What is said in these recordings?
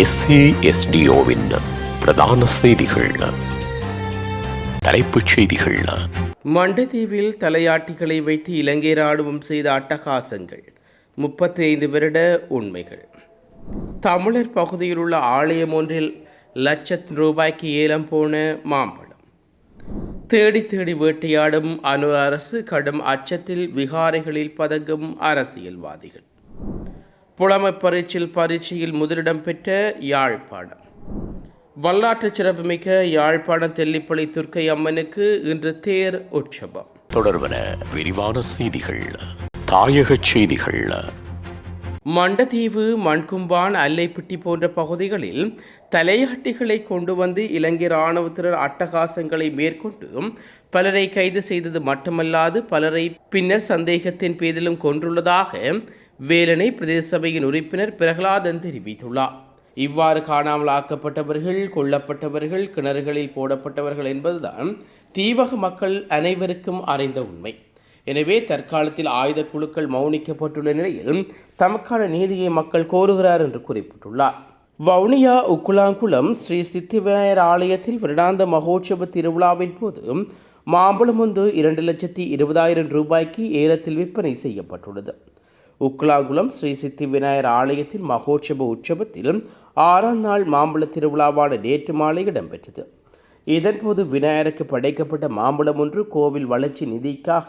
எஸ்ஏஎஸ்டிஓவின் பிரதான செய்திகள். தலைப்புச் செய்திகள். மண்டதீவில் தலையாட்டிகளை வைத்து இலங்கை ராணுவம் செய்த அட்டகாசங்கள். முப்பத்தி ஐந்து வருட உண்மைகள். தமிழர் பகுதியில் உள்ள ஆலயம் ஒன்றில் லட்சம் ரூபாய்க்கு ஏலம் போன மாம்பழம். தேடி தேடி வேட்டையாடும் அனு அரசு கடும் அச்சத்தில் விகாரைகளில் பதங்கும் அரசியல்வாதிகள். புலமை பரீட்சில் பரீட்சையில் முதலிடம் பெற்ற யாழ்ப்பாணம். வரலாற்று சிறப்புமிக்க யாழ்ப்பாணம் தெல்லிப்பளை துர்க்கை அம்மனுக்கு இன்று தேர் உற்சவம். தொடர்பன விரிவான செய்திகள் தாயகச் செய்திகள். மண்டதீவு மண்கும்பான் அல்லைப்பிட்டி போன்ற பகுதிகளில் தலையாட்டிகளை கொண்டு வந்து இலங்கை இராணுவத்தினர் அட்டகாசங்களை மேற்கொண்டு பலரை கைது செய்தது மட்டுமல்லாது பலரை பின்னர் சந்தேகத்தின் பேரிலும் கொன்றுள்ளதாக வேலனை பிரதேச சபையின் உறுப்பினர் பிரகலாதன் தெரிவித்துள்ளார். இவ்வாறு காணாமல் ஆக்கப்பட்டவர்கள் கொல்லப்பட்டவர்கள் கிணறுகளில் போடப்பட்டவர்கள் என்பதுதான் தீவக மக்கள் அனைவருக்கும் அறிந்த உண்மை. எனவே தற்காலத்தில் ஆயுத குழுக்கள் மௌனிக்கப்பட்டுள்ள நிலையில் தமக்கான நீதியை மக்கள் கோருகிறார் என்று குறிப்பிட்டுள்ளார். வவுனியா உக்குலாங்குளம் ஸ்ரீ சித்திவிநாயகர் ஆலயத்தில் வருடாந்த மகோற்சவ திருவிழாவின் போது மாம்பழம் ஒன்று இரண்டு லட்சத்தி இருபதாயிரம் ரூபாய்க்கு ஏலத்தில் விற்பனை செய்யப்பட்டுள்ளது. உக்குலாங்குளம் ஸ்ரீ சித்தி விநாயகர் ஆலயத்தில் மகோற்சவ உற்சவத்தில் ஆறாம் நாள் மாம்பழ திருவிழாவான நேற்று மாலை இடம்பெற்றது. இதன்போது விநாயகருக்கு படைக்கப்பட்ட மாம்பழம் ஒன்று கோவில் வளர்ச்சி நிதிக்காக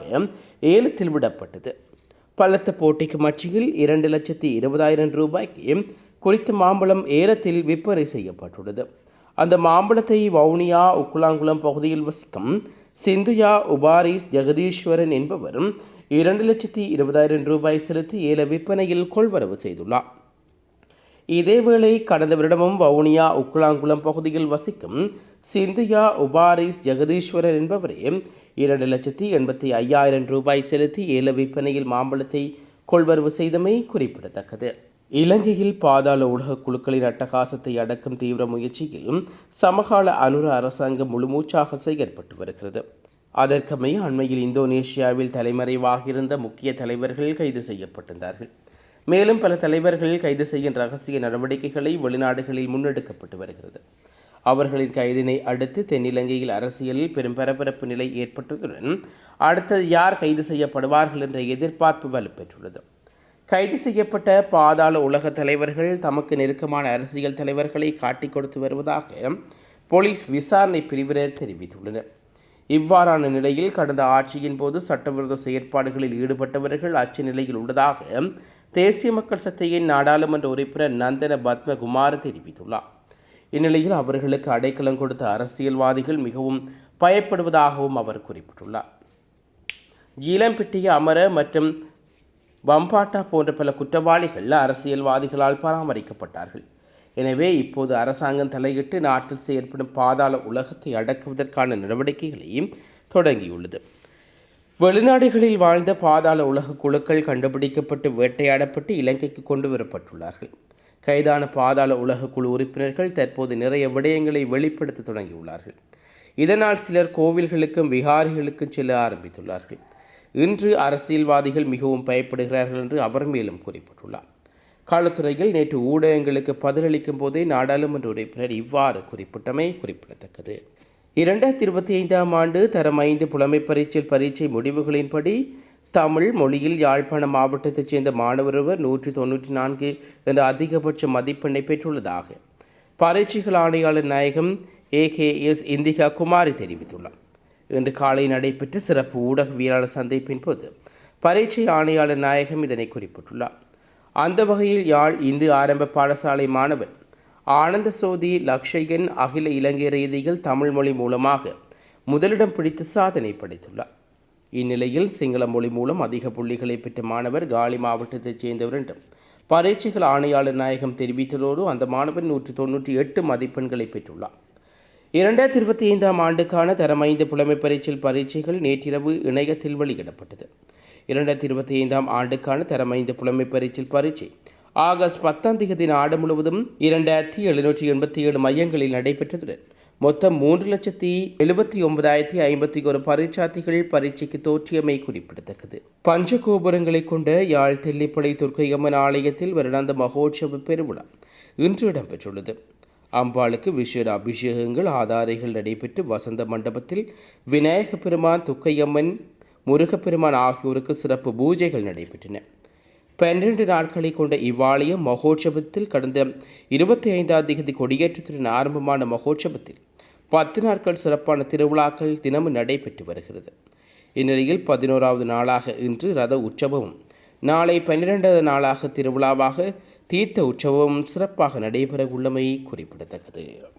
ஏலத்தில் விடப்பட்டது. பலத்த போட்டிக்கு மச்சியில் இரண்டு லட்சத்தி இருபதாயிரம் ரூபாய்க்கு குறித்த மாம்பழம் ஏலத்தில் விற்பனை செய்யப்பட்டுள்ளது. அந்த மாம்பழத்தை வவுனியா உக்குலாங்குளம் பகுதியில் வசிக்கும் சிந்துயா உபாரிஸ் ஜெகதீஸ்வரன் என்பவரும் இரண்டு லட்சத்தி இருபதாயிரம் ரூபாய் செலுத்தி ஏல விற்பனையில் கொள்வரவு செய்துள்ளார். இதேவேளை கடந்த வருடமும் வவுனியா உக்குளாங்குளம் பகுதியில் வசிக்கும் சிந்தியா உபாரிஸ் ஜெகதீஸ்வரன் என்பவரே இரண்டு லட்சத்தி எண்பத்தி ஐயாயிரம் ரூபாய் செலுத்தி ஏல விற்பனையில் மாம்பழத்தை கொள்வரவு செய்தமை குறிப்பிடத்தக்கது. இலங்கையில் பாதாள உலக குழுக்களின் அட்டகாசத்தை அடக்கும் தீவிர முயற்சியில் சமகால அனுர அரசாங்கம் முழுமூச்சாக செயற்பட்டு வருகிறது. அதற்கமைய அண்மையில் இந்தோனேஷியாவில் தலைமறைவாக இருந்த முக்கிய தலைவர்கள் கைது செய்யப்பட்டிருந்தார்கள். மேலும் பல தலைவர்கள் கைது செய்யும் ரகசிய நடவடிக்கைகளை வெளிநாடுகளில் முன்னெடுக்கப்பட்டு வருகிறது. அவர்களின் கைதினை அடுத்து தென்னிலங்கையில் அரசியலில் பெரும் பரபரப்பு நிலை ஏற்பட்டதுடன் அடுத்தது யார் கைது செய்யப்படுவார்கள் என்ற எதிர்பார்ப்பு வலுப்பெற்றுள்ளது. கைது செய்யப்பட்ட பாதாள உலக தலைவர்கள் தமக்கு நெருக்கமான அரசியல் தலைவர்களை காட்டிக் கொடுத்து வருவதாக போலீஸ் விசாரணை பிரிவினர் தெரிவித்துள்ளனர். இவ்வாறான நிலையில் கடந்த ஆட்சியின் போது சட்டவிரோத செயற்பாடுகளில் ஈடுபட்டவர்கள் அச்சு நிலையில் உள்ளதாக தேசிய மக்கள் சக்தியின் நாடாளுமன்ற உறுப்பினர் நந்தன பத்மகுமார் தெரிவித்துள்ளார். இந்நிலையில் அவர்களுக்கு அடைக்கலம் கொடுத்த அரசியல்வாதிகள் மிகவும் பயப்படுவதாகவும் அவர் குறிப்பிட்டுள்ளார். ஈலம்பிட்டிய அமர மற்றும் வம்பாட்டா போன்ற பல குற்றவாளிகள் அரசியல்வாதிகளால் பராமரிக்கப்பட்டார்கள். எனவே இப்போது அரசாங்கம் தலையிட்டு நாட்டில் செயற்படும் பாதாள உலகத்தை அடக்குவதற்கான நடவடிக்கைகளையும் தொடங்கியுள்ளது. வெளிநாடுகளில் வாழ்ந்த பாதாள உலக குழுக்கள் கண்டுபிடிக்கப்பட்டு வேட்டையாடப்பட்டு இலங்கைக்கு கொண்டு வரப்பட்டுள்ளார்கள். கைதான பாதாள உலக குழு உறுப்பினர்கள் தற்போது நிறைய விடயங்களை வெளிப்படுத்த தொடங்கியுள்ளார்கள். இதனால் சிலர் கோவில்களுக்கும் விகாரிகளுக்கும் செல்ல ஆரம்பித்துள்ளார்கள். இன்று அரசியல்வாதிகள் மிகவும் பயப்படுகிறார்கள் என்று அவர் மேலும் குறிப்பிட்டுள்ளார். காலத்துறையில் நேற்று ஊடகங்களுக்கு பதிலளிக்கும் போதே நாடாளுமன்ற உறுப்பினர் இவ்வாறு குறிப்பிட்டமை குறிப்பிடத்தக்கது. இரண்டாயிரத்தி இருபத்தி ஐந்தாம் ஆண்டு தரம் ஐந்து புலமை பரீட்சை பரீட்சை முடிவுகளின்படி தமிழ் மொழியில் யாழ்ப்பாணம் மாவட்டத்தைச் சேர்ந்த மாணவர் ஒருவர் நூற்றி தொண்ணூற்றி நான்கு என்ற அதிகபட்ச மதிப்பெண்ணை பெற்றுள்ளதாக பரீட்சைகள் ஆணையாளர் நாயகம் ஏகேஎஸ் இந்திகா குமாரி தெரிவித்துள்ளார். இன்று காலை நடைபெற்ற சிறப்பு ஊடகவியலாளர் சந்திப்பின் போது பரீட்சை ஆணையாளர் நாயகம் இதனை குறிப்பிட்டுள்ளார். அந்த வகையில் யாழ் இந்து ஆரம்ப பாடசாலை மாணவன். ஆனந்த சோதி லக்ஷயன் அகில இலங்கை ரீதியில் தமிழ் மொழி மூலமாக முதலிடம் பிடித்து சாதனை படைத்துள்ளார். இந்நிலையில் சிங்கள மொழி மூலம் அதிக புள்ளிகளை பெற்ற மாணவர் காலி மாவட்டத்தைச் சேர்ந்தவர் என்றும் பரீட்சைகள் ஆணையாளர் நாயகம் தெரிவித்ததோடு அந்த மாணவன் நூற்றி தொன்னூற்றி எட்டு மதிப்பெண்களை பெற்றுள்ளார். இரண்டாயிரத்தி இருபத்தி ஐந்தாம் ஆண்டுக்கான தரம் ஐந்து புலமை பரீட்சையில் பரீட்சைகள் நேற்றிரவு இணையத்தில் வெளியிடப்பட்டது. இரண்டாயிரத்தி இருபத்தி ஐந்தாம் ஆண்டுக்கான தரம் புலமை பரீட்சில் பரீட்சை. ஆகஸ்ட் பத்தாம் தேதி நாடு முழுவதும் இரண்டாயிரத்தி எழுநூற்றி எண்பத்தி ஏழு மையங்களில் நடைபெற்றதுடன் மொத்தம் மூன்று லட்சத்தி எழுபத்தி ஒன்பதாயிரத்தி ஐம்பத்தி ஒரு பரீட்சார்த்திகள் பரீட்சைக்கு தோற்றியமை குறிப்பிடத்தக்கது. பஞ்சகோபுரங்களை கொண்ட யாழ் தெல்லிப்பளை துர்க்கையம்மன் ஆலயத்தில் வருடாந்த மகோற்சவ பெருவிழா இன்று இடம்பெற்றுள்ளது. அம்பாளுக்கு விசேட அபிஷேகங்கள் ஆதாரைகள் நடைபெற்று வசந்த மண்டபத்தில் விநாயக பெருமான் துக்கையம்மன் முருகப்பெருமான் ஆகியோருக்கு சிறப்பு பூஜைகள் நடைபெற்றன. பன்னிரண்டு நாட்களை கொண்ட இவ்வாலயம் மகோற்சவத்தில் கடந்த இருபத்தி ஐந்தாம் தேதி கொடியேற்றத்துடன் ஆரம்பமான மகோற்சவத்தில் பத்து நாட்கள் சிறப்பான திருவிழாக்கள் தினமும் நடைபெற்று வருகிறது. இந்நிலையில் பதினோராவது நாளாக இன்று ரத உற்சவமும் நாளை பன்னிரெண்டாவது நாளாக திருவிழாவாக தீர்த்த உற்சவமும் சிறப்பாக நடைபெற உள்ளமை குறிப்பிடத்தக்கது.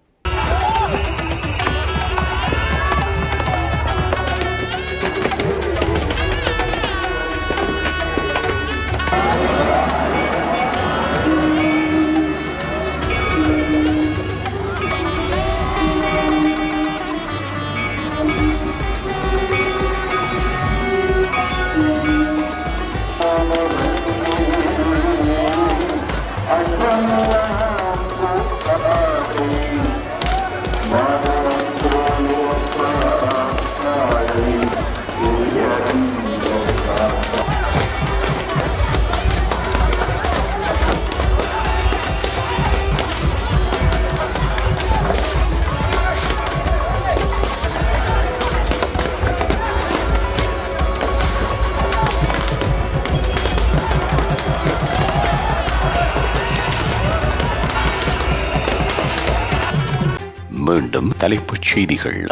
மீண்டும் தலைப்புச் செய்திகள்.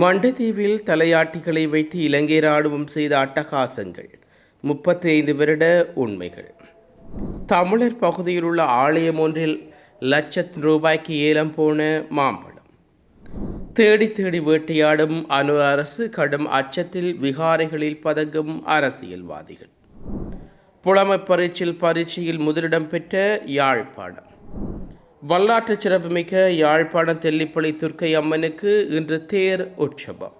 மண்டதீவில் தலையாட்டிகளை வைத்து இலங்கை ராணுவம் செய்த அட்டகாசங்கள். முப்பத்தி ஐந்து வருட உண்மைகள். தமிழர் பகுதியில் உள்ள ஆலயம் ஒன்றில் லட்சத்து ரூபாய்க்கு ஏலம் போன மாம்பழம். தேடி தேடி வேட்டையாடும் அணு அரசு கடும் அச்சத்தில் விகாரைகளில் பதங்கும் அரசியல்வாதிகள். புலமை பரீட்சில் பரீட்சையில் முதலிடம் பெற்ற யாழ்ப்பாணம். வரலாற்று சிறப்புமிக்க யாழ்ப்பாணம் தெல்லிப்பளை துர்க்கை அம்மனுக்கு இன்று தேர் உற்சவம்.